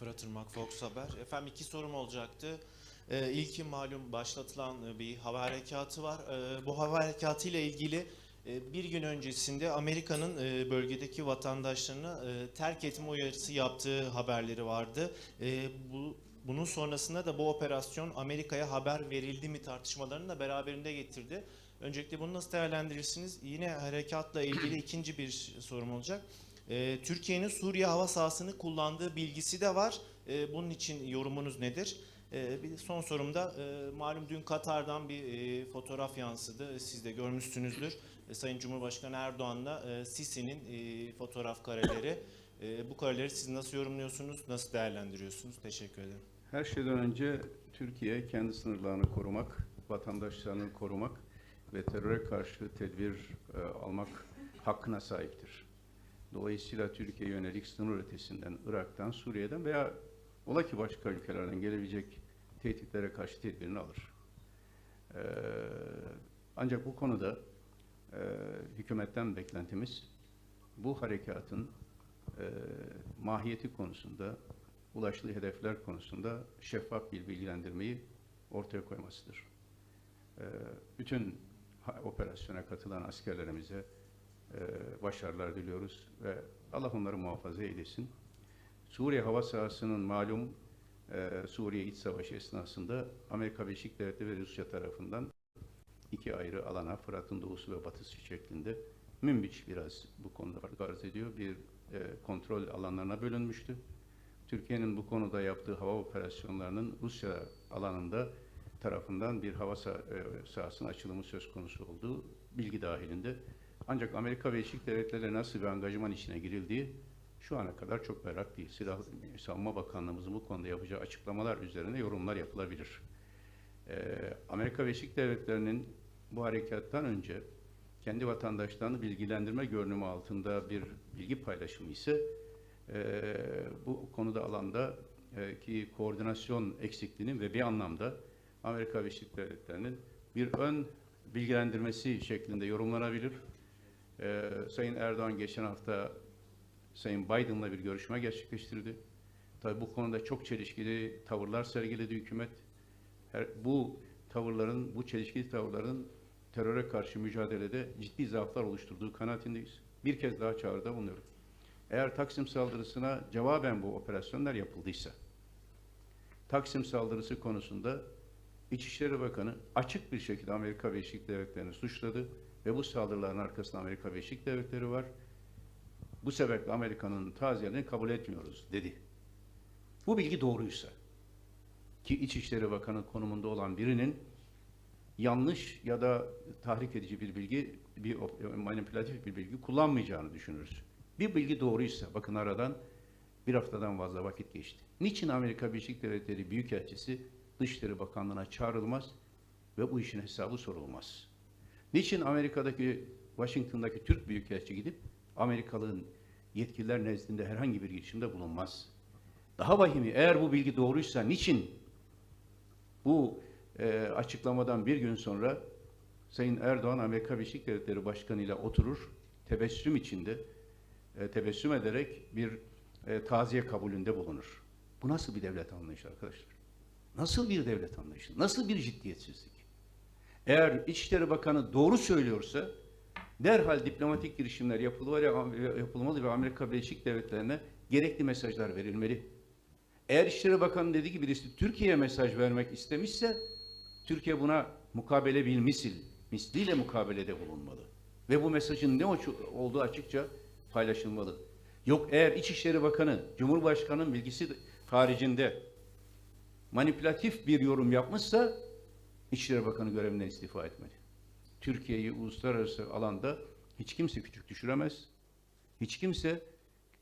Fırat Irmak, Fox Haber. Efendim iki sorum olacaktı. Ee, ilki malum başlatılan e, bir hava harekatı var. Ee, bu hava harekatı ile ilgili e, bir gün öncesinde Amerika'nın e, bölgedeki vatandaşlarına e, terk etme uyarısı yaptığı haberleri vardı. E, bu bunun sonrasında da bu operasyon Amerika'ya haber verildi mi tartışmalarını da beraberinde getirdi. Öncelikle bunu nasıl değerlendirirsiniz? Yine harekatla ilgili ikinci bir sorum olacak. Ee, Türkiye'nin Suriye hava sahasını kullandığı bilgisi de var. Ee, bunun için yorumunuz nedir? Ee, bir son sorumda e, malum dün Katar'dan bir e, fotoğraf yansıdı. Siz de görmüşsünüzdür. E, Sayın Cumhurbaşkanı Erdoğan'la e, Sisi'nin fotoğraf kareleri. Bu kareleri siz nasıl yorumluyorsunuz? Nasıl değerlendiriyorsunuz? Teşekkür ederim. Her şeyden önce Türkiye kendi sınırlarını korumak, vatandaşlarını korumak ve teröre karşı tedbir almak hakkına sahiptir. Dolayısıyla Türkiye yönelik sınır ötesinden, Irak'tan, Suriye'den veya ola ki başka ülkelerden gelebilecek tehditlere karşı tedbirini alır. E, ancak bu konuda e, hükümetten beklentimiz bu harekatın e, mahiyeti konusunda ulaştığı hedefler konusunda şeffaf bir bilgilendirmeyi ortaya koymasıdır. Ee, Bütün operasyona katılan askerlerimize e, başarılar diliyoruz ve Allah onları muhafaza eylesin. Suriye hava sahasının malum e, Suriye iç savaşı esnasında Amerika Birleşik Devletleri ve Rusya tarafından iki ayrı alana, Fırat'ın doğusu ve batısı şeklinde Münbiç biraz bu konuda fark ediyor. Bir e, kontrol alanlarına bölünmüştü. Türkiye'nin bu konuda yaptığı hava operasyonlarının Rusya alanında tarafından bir hava sah- e, sahasının açılımı söz konusu olduğu bilgi dahilinde. Ancak Amerika Birleşik Devletleri nasıl bir angajman içine girildiği şu ana kadar çok merak değil. Silah Savunma Bakanlığımızın bu konuda yapacağı açıklamalar üzerine yorumlar yapılabilir. Ee, Amerika Birleşik Devletleri'nin bu harekattan önce kendi vatandaşlarını bilgilendirme görünümü altında bir bilgi paylaşımı ise ee, bu konuda alanda e, ki koordinasyon eksikliğinin ve bir anlamda Amerika Birleşik Devletleri'nin bir ön bilgilendirmesi şeklinde yorumlanabilir. Ee, Sayın Erdoğan geçen hafta Sayın Biden'la bir görüşme gerçekleştirdi. Tabii bu konuda çok çelişkili tavırlar sergiledi hükümet. Her, bu tavırların, bu çelişkili tavırların teröre karşı mücadelede ciddi zaaflar oluşturduğu kanaatindeyiz. Bir kez daha çağrıda bulunuyorum. Eğer Taksim saldırısına cevaben bu operasyonlar yapıldıysa, Taksim saldırısı konusunda İçişleri Bakanı açık bir şekilde Amerika Birleşik Devletleri'ni suçladı ve bu saldırıların arkasında Amerika Birleşik Devletleri var. Bu sebeple Amerika'nın taziyelerini kabul etmiyoruz dedi. Bu bilgi doğruysa ki İçişleri Bakanı konumunda olan birinin yanlış ya da tahrik edici bir bilgi, bir manipülatif bir bilgi kullanmayacağını düşünürüz. Bir bilgi doğruysa, bakın aradan bir haftadan fazla vakit geçti. Niçin Amerika Birleşik Devletleri Büyükelçisi Dışişleri Bakanlığı'na çağrılmaz ve bu işin hesabı sorulmaz? Niçin Amerika'daki, Washington'daki Türk Büyükelçi gidip Amerikalı'nın yetkililer nezdinde herhangi bir girişimde bulunmaz? Daha vahimi, eğer bu bilgi doğruysa niçin bu e, açıklamadan bir gün sonra Sayın Erdoğan Amerika Birleşik Devletleri Başkanı ile oturur, tebessüm içinde, e, tebessüm ederek bir e, taziye kabulünde bulunur. Bu nasıl bir devlet anlayışı arkadaşlar? Nasıl bir devlet anlayışı? Nasıl bir ciddiyetsizlik? Eğer İçişleri Bakanı doğru söylüyorsa derhal diplomatik girişimler yapılmalı, ve Amerika Birleşik Devletleri'ne gerekli mesajlar verilmeli. Eğer İçişleri Bakanı dediği gibi birisi Türkiye'ye mesaj vermek istemişse Türkiye buna mukabele bil misil, misliyle mukabelede bulunmalı. Ve bu mesajın ne olduğu açıkça paylaşılmalı. Yok eğer İçişleri Bakanı, Cumhurbaşkanı'nın bilgisi haricinde manipülatif bir yorum yapmışsa İçişleri Bakanı görevinden istifa etmeli. Türkiye'yi uluslararası alanda hiç kimse küçük düşüremez. Hiç kimse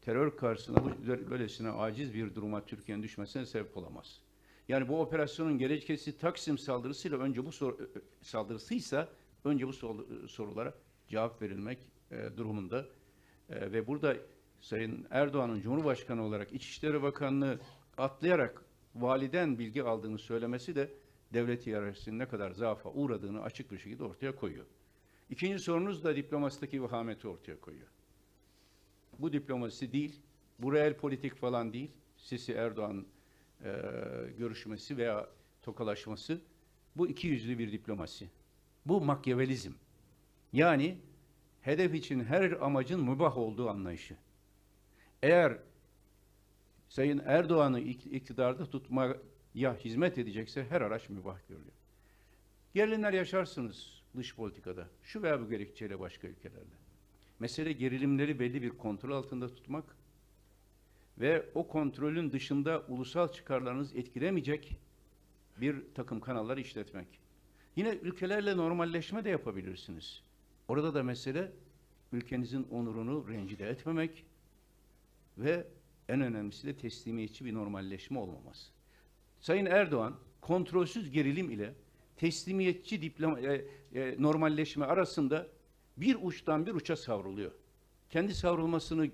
terör karşısında böylesine aciz bir duruma Türkiye'nin düşmesine sebep olamaz. Yani bu operasyonun gerekçesi Taksim saldırısıyla önce bu sor, saldırısıysa önce bu sor- sorulara cevap verilmek e, durumunda. E, ve burada Sayın Erdoğan'ın Cumhurbaşkanı olarak İçişleri Bakanlığı atlayarak validen bilgi aldığını söylemesi de devlet hiyerarşisinin ne kadar zaafa uğradığını açık bir şekilde ortaya koyuyor. İkinci sorunuz da diplomasideki vahameti ortaya koyuyor. Bu diplomasi değil, bu reel politik falan değil. Sisi Erdoğan e, görüşmesi veya tokalaşması bu iki yüzlü bir diplomasi. Bu makyavelizm. Yani hedef için her amacın mübah olduğu anlayışı. Eğer Sayın Erdoğan'ı ik- iktidarda tutmaya hizmet edecekse her araç mübah görülüyor. Gerilimler yaşarsınız dış politikada. Şu veya bu gerekçeyle başka ülkelerde. Mesele gerilimleri belli bir kontrol altında tutmak ve o kontrolün dışında ulusal çıkarlarınız etkilemeyecek bir takım kanalları işletmek. Yine ülkelerle normalleşme de yapabilirsiniz. Orada da mesele ülkenizin onurunu rencide etmemek ve en önemlisi de teslimiyetçi bir normalleşme olmaması. Sayın Erdoğan kontrolsüz gerilim ile teslimiyetçi diploma, e, e, normalleşme arasında bir uçtan bir uça savruluyor. Kendi savrulmasını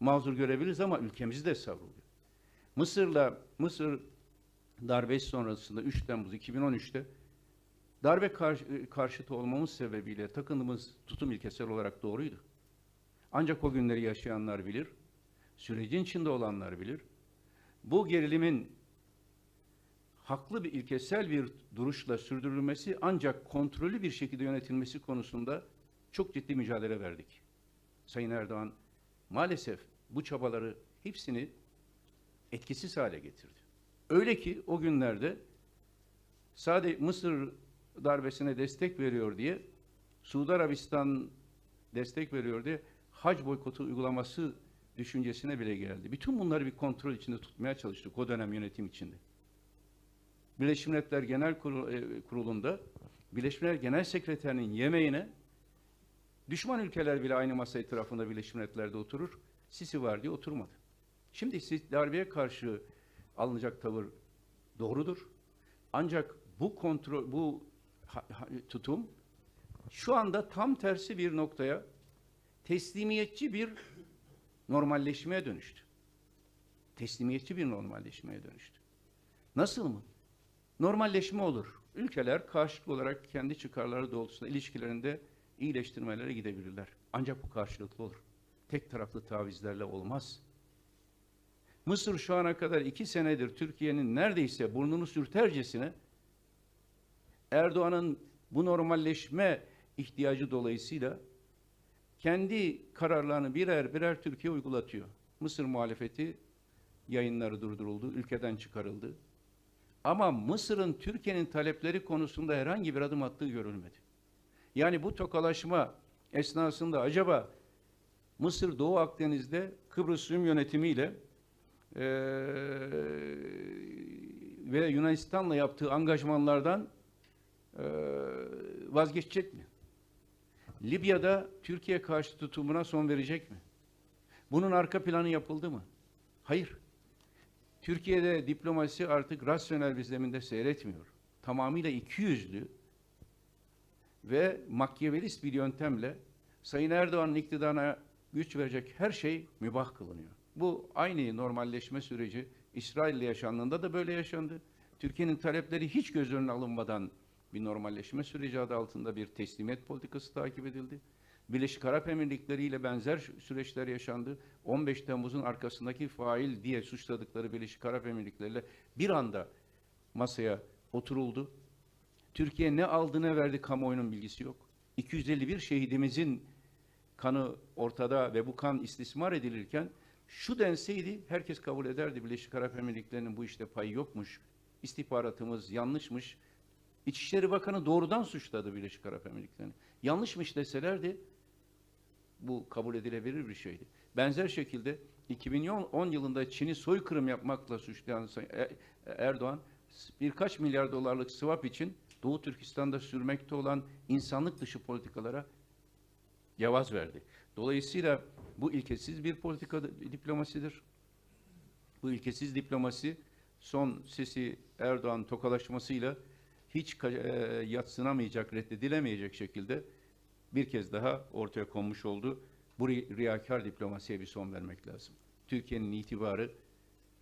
mazur görebiliriz ama ülkemizi de savruluyor. Mısır'la Mısır darbesi sonrasında 3 Temmuz 2013'te darbe karşı, e, karşıtı olmamız sebebiyle takındığımız tutum ilkesel olarak doğruydu. Ancak o günleri yaşayanlar bilir, sürecin içinde olanlar bilir. Bu gerilimin haklı bir ilkesel bir duruşla sürdürülmesi ancak kontrollü bir şekilde yönetilmesi konusunda çok ciddi mücadele verdik. Sayın Erdoğan maalesef bu çabaları hepsini etkisiz hale getirdi. Öyle ki o günlerde sadece Mısır darbesine destek veriyor diye Suudi Arabistan destek veriyor diye hac boykotu uygulaması düşüncesine bile geldi. Bütün bunları bir kontrol içinde tutmaya çalıştık o dönem yönetim içinde. Birleşmiş Milletler Genel e, Kurulu'nda Birleşmiş Milletler Genel Sekreterinin yemeğine düşman ülkeler bile aynı masa etrafında Birleşmiş Milletler'de oturur. Sisi var diye oturmadı. Şimdi siz darbeye karşı alınacak tavır doğrudur. Ancak bu kontrol, bu tutum şu anda tam tersi bir noktaya teslimiyetçi bir normalleşmeye dönüştü. Teslimiyetçi bir normalleşmeye dönüştü. Nasıl mı? Normalleşme olur. Ülkeler karşılıklı olarak kendi çıkarları doğrultusunda ilişkilerinde iyileştirmelere gidebilirler. Ancak bu karşılıklı olur. Tek taraflı tavizlerle olmaz. Mısır şu ana kadar iki senedir Türkiye'nin neredeyse burnunu sürtercesine Erdoğan'ın bu normalleşme ihtiyacı dolayısıyla kendi kararlarını birer birer Türkiye uygulatıyor. Mısır muhalefeti yayınları durduruldu, ülkeden çıkarıldı. Ama Mısır'ın Türkiye'nin talepleri konusunda herhangi bir adım attığı görülmedi. Yani bu tokalaşma esnasında acaba Mısır Doğu Akdeniz'de Kıbrıs Rum yönetimiyle eee ve Yunanistan'la yaptığı angajmanlardan eee, vazgeçecek mi? Libya'da Türkiye karşı tutumuna son verecek mi? Bunun arka planı yapıldı mı? Hayır. Türkiye'de diplomasi artık rasyonel bir zeminde seyretmiyor. Tamamıyla ikiyüzlü ve makyavelist bir yöntemle Sayın Erdoğan'ın iktidarına güç verecek her şey mübah kılınıyor. Bu aynı normalleşme süreci İsrail'le yaşandığında da böyle yaşandı. Türkiye'nin talepleri hiç göz önüne alınmadan bir normalleşme süreci adı altında bir teslimiyet politikası takip edildi. Birleşik Arap Emirlikleri ile benzer süreçler yaşandı. 15 Temmuz'un arkasındaki fail diye suçladıkları Birleşik Arap Emirlikleri ile bir anda masaya oturuldu. Türkiye ne aldı ne verdi kamuoyunun bilgisi yok. 251 şehidimizin kanı ortada ve bu kan istismar edilirken şu denseydi herkes kabul ederdi Birleşik Arap Emirlikleri'nin bu işte payı yokmuş. İstihbaratımız yanlışmış. İçişleri Bakanı doğrudan suçladı Birleşik Arap Emirlikleri'ni. Yanlışmış deselerdi bu kabul edilebilir bir şeydi. Benzer şekilde 2010 yılında Çin'i soykırım yapmakla suçlayan Sayın E- Erdoğan birkaç milyar dolarlık swap için Doğu Türkistan'da sürmekte olan insanlık dışı politikalara yavaz verdi. Dolayısıyla bu ilkesiz bir politika diplomasidir. Bu ilkesiz diplomasi son Sisi Erdoğan tokalaşmasıyla hiç e, yatsınamayacak, reddedilemeyecek şekilde bir kez daha ortaya konmuş oldu. Bu ri- riyakar diplomasiye bir son vermek lazım. Türkiye'nin itibarı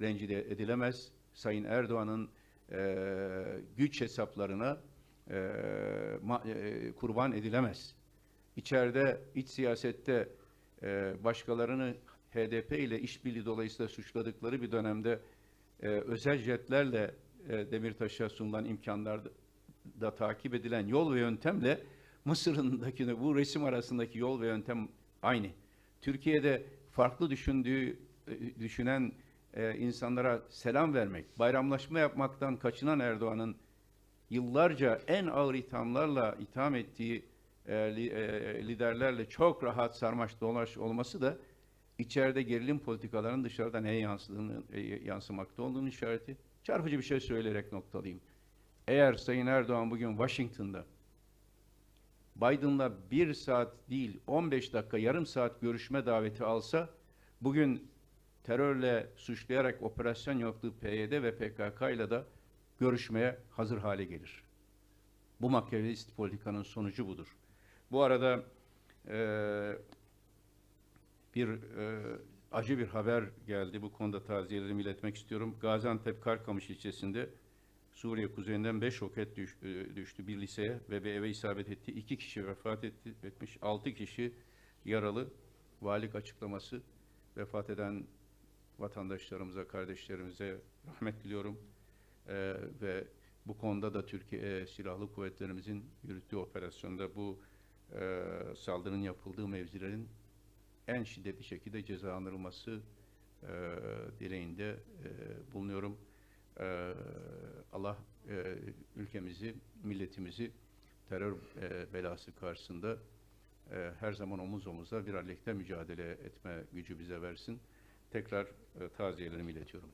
rencide edilemez. Sayın Erdoğan'ın e, güç hesaplarına e, ma- e, kurban edilemez. İçeride, iç siyasette e, başkalarını HDP ile işbirliği dolayısıyla suçladıkları bir dönemde e, özel jetlerle e, Demirtaş'a sunulan imkanlarda da takip edilen yol ve yöntemle Mısır'ındaki bu resim arasındaki yol ve yöntem aynı. Türkiye'de farklı düşündüğü e, düşünen e, insanlara selam vermek, bayramlaşma yapmaktan kaçınan Erdoğan'ın yıllarca en ağır ithamlarla itham ettiği e, e, liderlerle çok rahat sarmaş dolaş olması da içeride gerilim politikalarının dışarıda neye yansıdığını, e, yansımakta olduğunu işareti. Çarpıcı bir şey söyleyerek noktalayayım. Eğer Sayın Erdoğan bugün Washington'da Biden'la bir saat değil 15 dakika yarım saat görüşme daveti alsa bugün terörle suçlayarak operasyon yaptığı PYD ve PKK ile de görüşmeye hazır hale gelir. Bu Machiavellist politikanın sonucu budur. Bu arada eee, bir eee, acı bir haber geldi. Bu konuda taziyelerimi iletmek istiyorum. Gaziantep Karkamış ilçesinde Suriye kuzeyinden 5 roket düş- e, düştü bir liseye ve bir eve isabet etti. 2 kişi vefat etti, etmiş, 6 kişi yaralı. Valilik açıklaması vefat eden vatandaşlarımıza, kardeşlerimize rahmet diliyorum. Ee, ve bu konuda da Türkiye e, Silahlı Kuvvetlerimizin yürüttüğü operasyonda bu e, saldırının yapıldığı mevzilerin en şiddetli şekilde cezalandırılması e, dileğinde e, bulunuyorum. E, Allah e, ülkemizi, milletimizi terör e, belası karşısında e, her zaman omuz omuza bir aleyhte mücadele etme gücü bize versin. Tekrar e, taziyelerimi iletiyorum.